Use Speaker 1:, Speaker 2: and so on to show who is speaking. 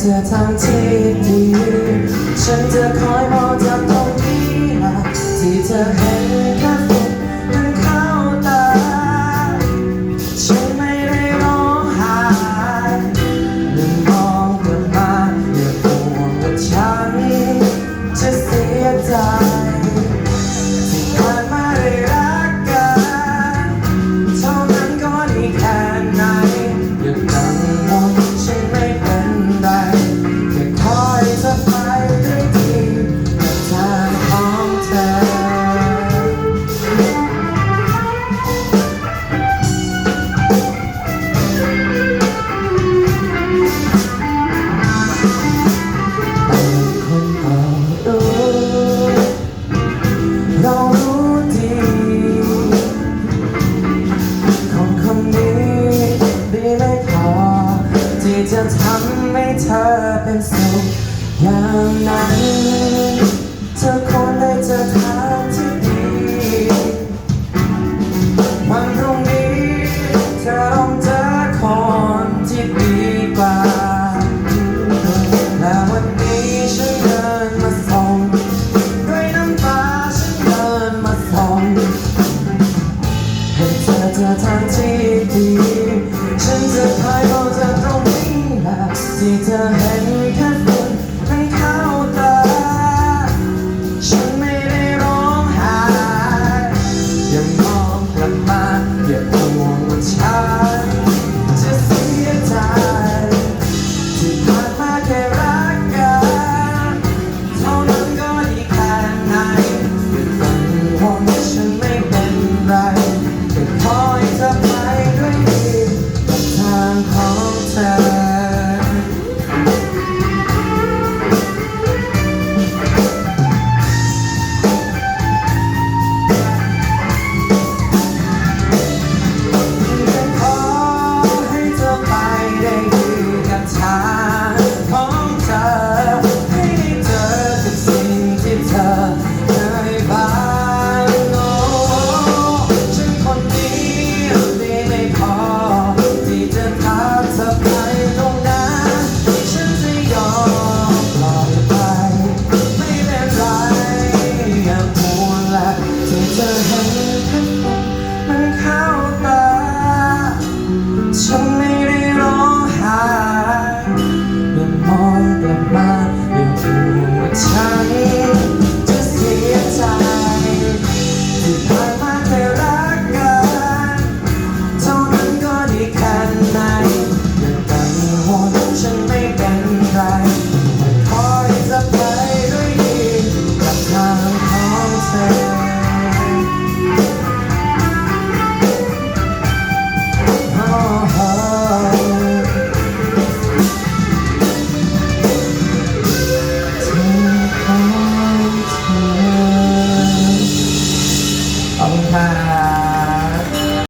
Speaker 1: เธอทำที่ดี ฉันจะคอยมองจากตรงนี้ที่เธอเห็นแค่ วันสุขยามนั้นเธอคงได้เจอทางที่ดีวันพรุ่งนี้เธอต้องเจอคนที่ดีกว่า และวันนี้ฉันเดินมาส่งด้วยน้ำตาฉันเดินมาส่งให้เธอเจอทางที่ดี ฉันจะพายเธอตรงนี้แหละที่เธอเห็น